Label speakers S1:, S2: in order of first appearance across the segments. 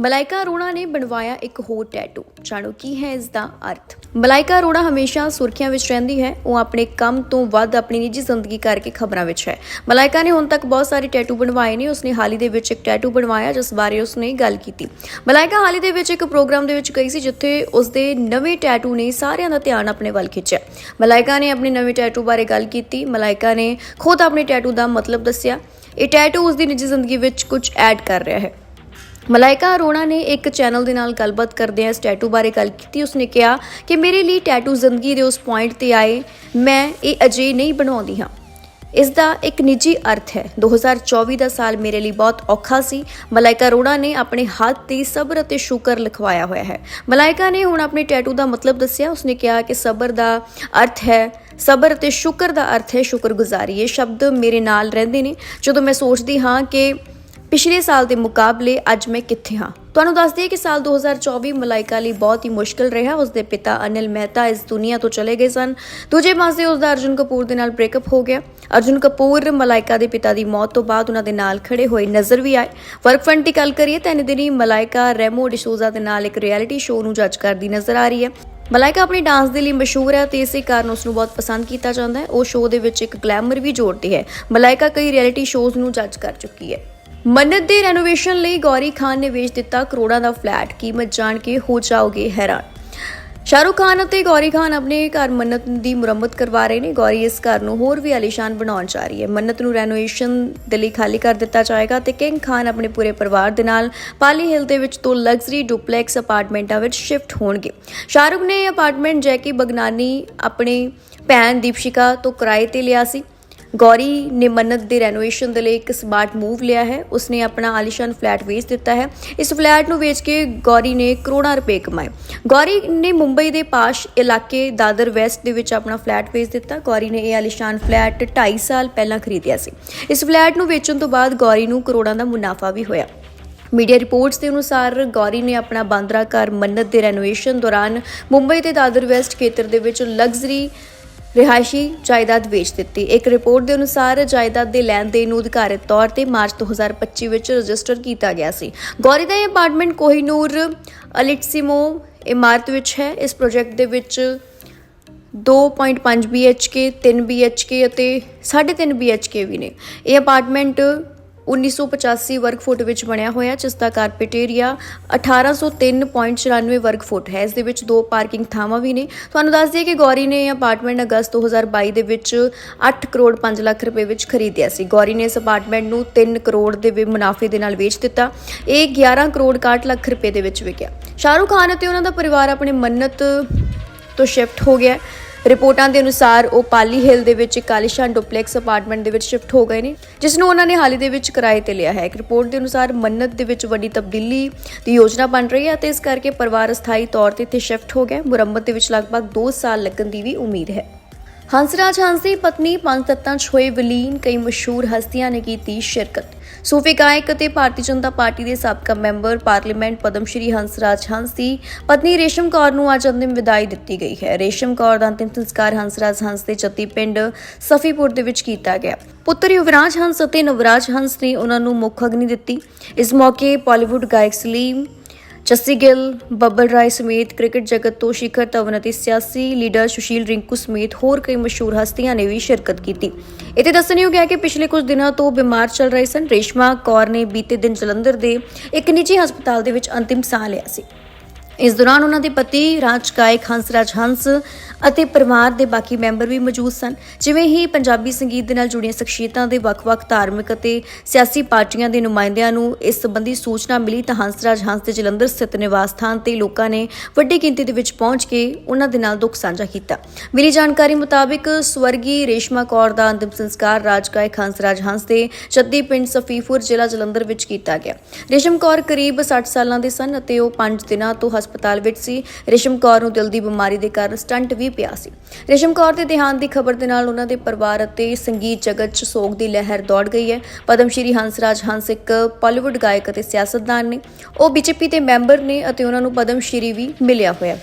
S1: ਮਲਾਈਕਾ ਅਰੋੜਾ ਨੇ ਬਣਵਾਇਆ ਇੱਕ ਹੋਰ ਟੈਟੂ ਜਾਣੋ ਕੀ ਹੈ ਇਸ ਦਾ ਅਰਥ? ਮਲਾਈਕਾ ਅਰੋੜਾ ਹਮੇਸ਼ਾ ਸੁਰਖੀਆਂ ਵਿੱਚ ਰਹਿੰਦੀ ਹੈ। ਉਹ ਆਪਣੇ ਕੰਮ ਤੋਂ ਵੱਧ ਆਪਣੀ ਨਿੱਜੀ ਜ਼ਿੰਦਗੀ ਕਰਕੇ ਖਬਰਾਂ ਵਿੱਚ ਹੈ। ਮਲਾਈਕਾ ਨੇ ਹੁਣ ਤੱਕ ਬਹੁਤ ਸਾਰੇ ਟੈਟੂ ਬਣਵਾਏ ਨੇ। ਉਸਨੇ ਹਾਲ ਹੀ ਦੇ ਵਿੱਚ ਇੱਕ ਟੈਟੂ ਬਣਵਾਇਆ, ਜਿਸ ਬਾਰੇ ਉਸਨੇ ਗੱਲ ਕੀਤੀ। ਮਲਾਈਕਾ ਹਾਲ ਹੀ ਦੇ ਵਿੱਚ ਇੱਕ ਪ੍ਰੋਗਰਾਮ ਦੇ ਵਿੱਚ ਗਈ ਸੀ, ਜਿੱਥੇ ਉਸਦੇ ਨਵੇਂ ਟੈਟੂ ਨੇ ਸਾਰਿਆਂ ਦਾ ਧਿਆਨ ਆਪਣੇ ਵੱਲ ਖਿੱਚਿਆ। ਮਲਾਈਕਾ ਨੇ ਆਪਣੇ ਨਵੇਂ ਟੈਟੂ ਬਾਰੇ ਗੱਲ ਕੀਤੀ। ਮਲਾਈਕਾ ਨੇ ਖੁਦ ਆਪਣੇ ਟੈਟੂ ਦਾ ਮਤਲਬ ਦੱਸਿਆ। ਇਹ ਟੈਟੂ ਉਸਦੀ ਨਿੱਜੀ ਜ਼ਿੰਦਗੀ ਵਿੱਚ ਕੁਝ ਐਡ ਕਰ ਰਿਹਾ ਹੈ। ਮਲਾਇਕਾ ਅਰੋੜਾ ਨੇ ਇੱਕ ਚੈਨਲ ਦੇ ਨਾਲ ਗੱਲਬਾਤ ਕਰਦਿਆਂ ਇਸ ਟੈਟੂ ਬਾਰੇ ਗੱਲ ਕੀਤੀ। ਉਸਨੇ ਕਿਹਾ ਕਿ ਮੇਰੇ ਲਈ ਟੈਟੂ ਜ਼ਿੰਦਗੀ ਦੇ ਉਸ ਪੁਆਇੰਟ ਤੇ ਆਏ, ਮੈਂ ਇਹ ਅਜੇ ਨਹੀਂ ਬਣਾਉਂਦੀ ਹਾਂ। ਇਸ ਦਾ ਇੱਕ ਨਿੱਜੀ ਅਰਥ ਹੈ। 2024 ਦਾ ਸਾਲ ਮੇਰੇ ਲਈ ਬਹੁਤ ਔਖਾ ਸੀ। ਮਲਾਇਕਾ ਅਰੋੜਾ ਨੇ ਆਪਣੇ ਹੱਥ ਤੇ ਸਬਰ ਅਤੇ ਸ਼ੁਕਰ ਲਿਖਵਾਇਆ ਹੋਇਆ ਹੈ। ਮਲਾਇਕਾ ਨੇ ਹੁਣ ਆਪਣੇ ਟੈਟੂ ਦਾ ਮਤਲਬ ਦੱਸਿਆ। ਉਸਨੇ ਕਿਹਾ ਕਿ ਸਬਰ ਦਾ ਅਰਥ ਹੈ, ਸਬਰ ਅਤੇ ਸ਼ੁਕਰ ਦਾ ਅਰਥ ਹੈ ਸ਼ੁਕਰਗੁਜ਼ਾਰੀ। ਇਹ ਸ਼ਬਦ ਮੇਰੇ ਨਾਲ ਰਹਿੰਦੇ ਨੇ। ਜਦੋਂ ਮੈਂ ਸੋਚਦੀ ਹਾਂ ਕਿ ਪਿਛਲੇ ਸਾਲ ਦੇ ਮੁਕਾਬਲੇ ਅੱਜ ਮੈਂ ਕਿੱਥੇ ਹਾਂ? ਤੁਹਾਨੂੰ ਦੱਸ ਦਈਏ ਕਿ ਸਾਲ 2024 ਮਲਾਈਕਾ ਲਈ ਬਹੁਤ ਹੀ ਮੁਸ਼ਕਲ ਰਿਹਾ। ਉਸਦੇ ਪਿਤਾ ਅਨਿਲ ਮਹਿਤਾ ਇਸ ਦੁਨੀਆ ਤੋਂ ਚਲੇ ਗਏ ਸਨ। ਦੂਜੇ ਪਾਸੇ ਉਸਦਾ ਅਰਜੁਨ ਕਪੂਰ ਦੇ ਨਾਲ ਬ੍ਰੇਕਅਪ ਹੋ ਗਿਆ। ਅਰਜੁਨ ਕਪੂਰ ਮਲਾਈਕਾ ਦੇ ਪਿਤਾ ਦੀ ਮੌਤ ਤੋਂ ਬਾਅਦ ਉਹਨਾਂ ਦੇ ਨਾਲ ਖੜੇ ਹੋਏ ਨਜ਼ਰ ਵੀ ਆਏ। ਵਰਕ ਫਰੰਟ ਦੀ ਗੱਲ ਕਰੀਏ ਤਾਂ ਇਹਨੇ ਦਿਨੀ ਮਲਾਈਕਾ ਰੈਮੋ ਡਿਸੋਜ਼ਾ ਦੇ ਨਾਲ ਇੱਕ ਰਿਐਲਿਟੀ ਸ਼ੋਅ ਨੂੰ ਜੱਜ ਕਰਦੀ ਨਜ਼ਰ ਆ ਰਹੀ ਹੈ। ਮਲਾਈਕਾ ਆਪਣੇ ਡਾਂਸ ਦੇ ਲਈ ਮਸ਼ਹੂਰ ਹੈ ਤੇ ਇਸੇ ਕਾਰਨ ਉਸ ਨੂੰ ਬਹੁਤ ਪਸੰਦ ਕੀਤਾ ਜਾਂਦਾ ਹੈ। ਉਹ ਸ਼ੋਅ ਦੇ ਵਿੱਚ ਇੱਕ ਗਲੈਮਰ ਵੀ ਜੋੜਦੀ ਹੈ। ਮਲਾਈਕਾ ਕਈ ਰਿਐਲਿਟੀ ਸ਼ੋਅਜ਼ ਨੂੰ ਜੱਜ ਕਰ ਚੁੱਕੀ ਹੈ। ਮੰਨਤ ਦੇ ਰੈਨੋਵੇਸ਼ਨ ਲਈ ਗੌਰੀ ਖਾਨ ਨੇ ਵੇਚ ਦਿੱਤਾ ਕਰੋੜਾਂ ਦਾ ਫਲੈਟ। ਕੀਮਤ ਜਾਣ ਕੇ ਹੋ ਜਾਓਗੇ ਹੈਰਾਨ। ਸ਼ਾਹਰੁਖ ਖਾਨ ਅਤੇ ਗੌਰੀ ਖਾਨ ਆਪਣੇ ਘਰ ਮੰਨਤ ਦੀ ਮੁਰੰਮਤ ਕਰਵਾ ਰਹੇ ਨੇ। ਗੌਰੀ ਇਸ ਘਰ ਨੂੰ ਹੋਰ ਵੀ ਆਲੀਸ਼ਾਨ ਬਣਾਉਣ ਜਾ ਰਹੀ ਹੈ। ਮੰਨਤ ਨੂੰ ਰੈਨੋਵੇਸ਼ਨ ਦੇ ਲਈ ਖਾਲੀ ਕਰ ਦਿੱਤਾ ਜਾਏਗਾ ਤੇ ਕਿੰਗ ਖਾਨ ਆਪਣੇ ਪੂਰੇ ਪਰਿਵਾਰ ਦੇ ਨਾਲ ਪਾਲੀ ਹਿਲ ਦੇ ਵਿੱਚ ਤੋਂ ਲਗਜ਼ਰੀ ਡੁਪਲੈਕਸ ਅਪਾਰਟਮੈਂਟਾਂ ਵਿੱਚ ਸ਼ਿਫਟ ਹੋਣਗੇ। ਸ਼ਾਹਰੁਖ ਨੇ ਇਹ ਅਪਾਰਟਮੈਂਟ ਜੈਕੀ ਬਗਨਾਨੀ ਆਪਣੀ ਭੈਣ ਦੀਪਸ਼ਿਕਾ ਤੋਂ ਕਿਰਾਏ ਤੇ ਲਿਆ ਸੀ। ਗੌਰੀ ਨੇ ਮੰਨਤ ਦੇ ਰੈਨੋਵੇਸ਼ਨ ਦੇ ਲਈ ਇੱਕ ਸਮਾਰਟ ਮੂਵ ਲਿਆ ਹੈ। ਉਸਨੇ ਆਪਣਾ ਆਲੀਸ਼ਾਨ ਫਲੈਟ ਵੇਚ ਦਿੱਤਾ ਹੈ। ਇਸ ਫਲੈਟ ਨੂੰ ਵੇਚ ਕੇ ਗੌਰੀ ਨੇ ਕਰੋੜਾਂ ਰੁਪਏ ਕਮਾਏ। ਗੌਰੀ ਨੇ ਮੁੰਬਈ ਦੇ ਪਾਸ਼ ਇਲਾਕੇ ਦਾਦਰ ਵੈਸਟ ਦੇ ਵਿੱਚ ਆਪਣਾ ਫਲੈਟ ਵੇਚ ਦਿੱਤਾ। ਗੌਰੀ ਨੇ ਇਹ ਆਲੀਸ਼ਾਨ ਫਲੈਟ 2.5 ਸਾਲ ਪਹਿਲਾਂ ਖਰੀਦਿਆ ਸੀ। ਇਸ ਫਲੈਟ ਨੂੰ ਵੇਚਣ ਤੋਂ ਬਾਅਦ ਗੌਰੀ ਨੂੰ ਕਰੋੜਾਂ ਦਾ ਮੁਨਾਫਾ ਵੀ ਹੋਇਆ। ਮੀਡੀਆ ਰਿਪੋਰਟਸ ਦੇ ਅਨੁਸਾਰ ਗੌਰੀ ਨੇ ਆਪਣਾ ਬਾਂਦਰਾ ਘਰ ਮੰਨਤ ਦੇ ਰੈਨੋਵੇਸ਼ਨ ਦੌਰਾਨ ਮੁੰਬਈ ਦੇ ਦਾਦਰ ਵੈਸਟ ਖੇਤਰ ਦੇ ਵਿੱਚ ਲਗਜ਼ਰੀ ਰਿਹਾਇਸ਼ੀ ਜਾਇਦਾਦ ਵੇਚ ਦਿੱਤੀ। ਇੱਕ ਰਿਪੋਰਟ ਦੇ ਅਨੁਸਾਰ ਜਾਇਦਾਦ ਦੇ ਲੈਣ ਦੇਣ ਨੂੰ ਅਧਿਕਾਰਤ ਤੌਰ ਤੇ ਮਾਰਚ 2025 ਵਿੱਚ ਰਜਿਸਟਰ ਕੀਤਾ ਗਿਆ ਸੀ। ਗੌਰੀ ਦਾ ਇਹ ਅਪਾਰਟਮੈਂਟ ਕੋਹੀਨੂਰ, ਅਲਿਟਸਿਮੋ ਇਮਾਰਤ ਵਿੱਚ ਹੈ। ਇਸ ਪ੍ਰੋਜੈਕਟ ਦੇ ਵਿੱਚ 2.5 BHK 3 BHK ਅਤੇ 3.5 BHK ਵੀ ਨੇ। ਇਹ ਅਪਾਰਟਮੈਂਟ 1985 ਵਰਗ ਫੁੱਟ ਵਿੱਚ ਬਣਿਆ ਹੋਇਆ, ਜਿਸ ਦਾ ਕਾਰਪੇਟ ਏਰੀਆ 1803.94 ਵਰਗ ਫੁੱਟ ਹੈ। ਇਸ ਦੇ ਵਿੱਚ ਦੋ ਪਾਰਕਿੰਗ ਥਾਵਾਂ ਵੀ ਨੇ। ਤੁਹਾਨੂੰ ਦੱਸ ਦਈਏ ਕਿ ਗੌਰੀ ਨੇ ਇਹ ਅਪਾਰਟਮੈਂਟ ਅਗਸਤ 2022 ਦੇ ਵਿੱਚ 8 ਕਰੋੜ 5 ਲੱਖ ਰੁਪਏ ਵਿੱਚ ਖਰੀਦਿਆ ਸੀ। ਗੌਰੀ ਨੇ ਇਸ ਅਪਾਰਟਮੈਂਟ ਨੂੰ 3 ਕਰੋੜ ਦੇ ਵੀ ਮੁਨਾਫੇ ਦੇ ਨਾਲ ਵੇਚ ਦਿੱਤਾ। ਇਹ 11 ਕਰੋੜ 61 ਲੱਖ ਰੁਪਏ ਦੇ ਵਿੱਚ ਵਿਕਿਆ। ਸ਼ਾਹਰੁਖ ਖਾਨ ਅਤੇ ਉਹਨਾਂ ਦਾ ਪਰਿਵਾਰ ਆਪਣੇ ਮੰਨਤ ਤੋਂ ਸ਼ਿਫਟ ਹੋ ਗਿਆ। ਰਿਪੋਰਟਾਂ ਦੇ ਅਨੁਸਾਰ ਉਹ ਪਾਲੀ ਹਿੱਲ ਦੇ ਵਿੱਚ ਇੱਕ ਆਲੀਸ਼ਾਨ ਡੁਪਲੈਕਸ ਅਪਾਰਟਮੈਂਟ ਦੇ ਵਿੱਚ ਸ਼ਿਫਟ ਹੋ ਗਏ ਨੇ, ਜਿਸ ਨੂੰ ਉਹਨਾਂ ਨੇ ਹਾਲ ਹੀ ਦੇ ਵਿੱਚ ਕਿਰਾਏ ਤੇ ਲਿਆ ਹੈ। ਇੱਕ ਰਿਪੋਰਟ ਦੇ ਅਨੁਸਾਰ ਮੰਨਤ ਦੇ ਵਿੱਚ ਵੱਡੀ ਤਬਦੀਲੀ ਦੀ ਯੋਜਨਾ ਬਣ ਰਹੀ ਹੈ ਤੇ ਇਸ ਕਰਕੇ ਪਰਿਵਾਰ ਅਸਥਾਈ ਤੌਰ ਤੇ ਇੱਥੇ ਸ਼ਿਫਟ ਹੋ ਗਿਆ। ਮੁਰੰਮਤ ਦੇ ਵਿੱਚ ਲਗਭਗ 2 ਸਾਲ ਲੱਗਣ ਦੀ ਵੀ ਉਮੀਦ ਹੈ। ਹੰਸਰਾਜ ਹੰਸ ਦੀ ਪਤਨੀ ਪੰਜ ਤੱਤਾਂ 'ਚ ਹੋਏ ਵਿਲੀਨ ਕਈ ਮਸ਼ਹੂਰ ਹਸਤੀਆਂ ਨੇ ਕੀਤੀ ਸ਼ਿਰਕਤ। ਸੂਫੀ ਗਾਇਕ ਅਤੇ ਭਾਰਤੀ ਜਨਤਾ ਪਾਰਟੀ ਦੇ ਸਾਬਕਾ ਮੈਂਬਰ ਪਾਰਲੀਮੈਂਟ ਪਦਮ ਸ਼੍ਰੀ ਹੰਸਰਾਜ ਹੰਸ ਦੀ ਪਤਨੀ ਰੇਸ਼ਮ ਕੌਰ ਨੂੰ ਅੱਜ ਅੰਤਿਮ ਵਿਦਾਈ ਦਿੱਤੀ ਗਈ ਹੈ। ਰੇਸ਼ਮ ਕੌਰ ਦਾ ਅੰਤਿਮ ਸੰਸਕਾਰ ਹੰਸਰਾਜ ਹੰਸ ਦੇ ਜੱਦੀ ਪਿੰਡ ਸਫੀਪੁਰ ਦੇ ਵਿੱਚ ਕੀਤਾ ਗਿਆ। ਪੁੱਤਰ ਯੁਵਰਾਜ ਹੰਸ ਅਤੇ ਨਵਰਾਜ ਹੰਸ ਨੇ ਉਹਨਾਂ ਨੂੰ ਮੁੱਖ ਅਗਨੀ ਦਿੱਤੀ। ਇਸ ਮੌਕੇ ਬਾਲੀਵੁੱਡ ਗਾਇਕ ਸਲੀਮ ਜੱਸੀ ਗਿੱਲ, ਬੱਬਲ ਰਾਏ ਸਮੇਤ ਕ੍ਰਿਕਟ ਜਗਤ ਤੋਂ ਸ਼ਿਖਰ ਧਵਨ ਅਤੇ ਸਿਆਸੀ ਲੀਡਰ ਸੁਸ਼ੀਲ ਰਿੰਕੂ ਸਮੇਤ ਹੋਰ ਕਈ ਮਸ਼ਹੂਰ ਹਸਤੀਆਂ ਨੇ ਵੀ ਸ਼ਿਰਕਤ ਕੀਤੀ। ਇੱਥੇ ਦੱਸਣਯੋਗ ਹੈ ਕਿ ਪਿਛਲੇ ਕੁਝ ਦਿਨਾਂ ਤੋਂ ਬਿਮਾਰ ਚੱਲ ਰਹੇ ਸਨ। ਰੇਸ਼ਮਾ ਕੌਰ ਨੇ ਬੀਤੇ ਦਿਨ ਜਲੰਧਰ ਦੇ ਇੱਕ ਨਿੱਜੀ ਹਸਪਤਾਲ ਦੇ ਵਿੱਚ ਅੰਤਿਮ ਸਾਹ ਲਿਆ ਸੀ। ਇਸ ਦੌਰਾਨ ਉਹਨਾਂ ਦੇ ਪਤੀ ਰਾਜ ਗਾਇਕ ਹੰਸਰਾਜ ਹੰਸ ਅਤੇ ਪਰਿਵਾਰ ਦੇ ਬਾਕੀ ਮੈਂਬਰ ਵੀ ਮੌਜੂਦ ਸਨ। ਜਿਵੇਂ ਹੀ ਪੰਜਾਬੀ ਸੰਗੀਤ ਦੇ ਨਾਲ ਜੁੜੀਆਂ ਸ਼ਖਸੀਅਤਾਂ ਦੇ ਵੱਖ-ਵੱਖ ਧਾਰਮਿਕ ਅਤੇ ਸਿਆਸੀ ਪਾਰਟੀਆਂ ਦੇ ਨੁਮਾਇੰਦਿਆਂ ਨੂੰ ਇਸ ਸੰਬੰਧੀ ਸੂਚਨਾ ਮਿਲੀ ਤਾਂ ਹੰਸਰਾਜ ਹੰਸ ਦੇ ਜਲੰਧਰ ਸਥਿਤ ਨਿਵਾਸ ਸਥਾਨ ਤੇ ਲੋਕਾਂ ਨੇ ਵੱਡੀ ਗਿਣਤੀ ਦੇ ਵਿੱਚ ਪਹੁੰਚ ਕੇ ਉਹਨਾਂ ਦੇ ਨਾਲ ਦੁੱਖ ਸਾਂਝਾ ਕੀਤਾ। ਮਿਲੀ ਜਾਣਕਾਰੀ ਮੁਤਾਬਿਕ ਸਵਰਗੀ ਰੇਸ਼ਮਾ ਕੌਰ ਦਾ ਅੰਤਿਮ ਸੰਸਕਾਰ ਰਾਜ ਗਾਇਕ ਹੰਸਰਾਜ ਹੰਸ ਦੇ ਜੱਦੀ ਪਿੰਡ ਸਫੀਪੁਰ ਜ਼ਿਲ੍ਹਾ ਜਲੰਧਰ ਵਿੱਚ ਕੀਤਾ ਗਿਆ। ਰੇਸ਼ਮ ਕੌਰ ਕਰੀਬ 60 ਸਾਲਾਂ ਦੇ ਸਨ ਅਤੇ ਉਹ 5 ਦਿਨਾਂ ਤੋਂ ਹਸਪਤਾਲ ਵਿੱਚ ਸੀ। ਰਿਸ਼ਮ ਕੌਰ ਨੂੰ ਦਿਲ ਦੀ ਬਿਮਾਰੀ ਦੇ ਕਾਰਨ ਸਟੰਟ ਵੀ ਪਿਆ ਸੀ। ਰਿਸ਼ਮ ਕੌਰ ਦੇ ਦੇਹਾਂਤ ਦੀ ਖਬਰ ਦੇ ਨਾਲ ਉਹਨਾਂ ਦੇ ਪਰਿਵਾਰ ਅਤੇ ਸੰਗੀਤ ਜਗਤ 'ਚ ਸੋਗ ਦੀ ਲਹਿਰ ਦੌੜ ਗਈ ਹੈ। ਪਦਮ ਸ਼੍ਰੀ ਹੰਸਰਾਜ ਹੰਸ ਇੱਕ ਬਾਲੀਵੁੱਡ ਗਾਇਕ ਅਤੇ ਸਿਆਸਤਦਾਨ ਨੇ। ਉਹ ਬੀਜੇਪੀ ਦੇ ਮੈਂਬਰ ਨੇ ਅਤੇ ਉਹਨਾਂ ਨੂੰ ਪਦਮ ਸ਼੍ਰੀ ਵੀ ਮਿਲਿਆ ਹੋਇਆ।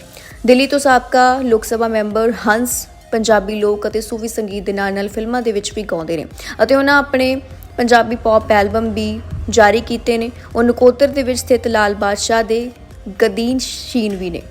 S1: ਦਿੱਲੀ ਤੋਂ ਸਾਬਕਾ ਲੋਕ ਸਭਾ ਮੈਂਬਰ ਹੰਸ, ਪੰਜਾਬੀ ਲੋਕ ਅਤੇ ਸੂਫੀ ਸੰਗੀਤ ਦੇ ਨਾਲ ਨਾਲ ਫਿਲਮਾਂ ਦੇ ਵਿੱਚ ਵੀ ਗਾਉਂਦੇ ਨੇ ਅਤੇ ਉਹਨਾਂ ਆਪਣੇ ਪੰਜਾਬੀ ਪੌਪ ਐਲਬਮ ਵੀ ਜਾਰੀ ਕੀਤੇ ਨੇ। ਉਹ ਨਕੋਤਰ ਦੇ ਵਿੱਚ ਸਥਿਤ ਲਾਲ ਬਾਦਸ਼ਾਹ ਦੇ ਗਦੀਨ ਸ਼ੀਨ ਵੀ ਨੇ।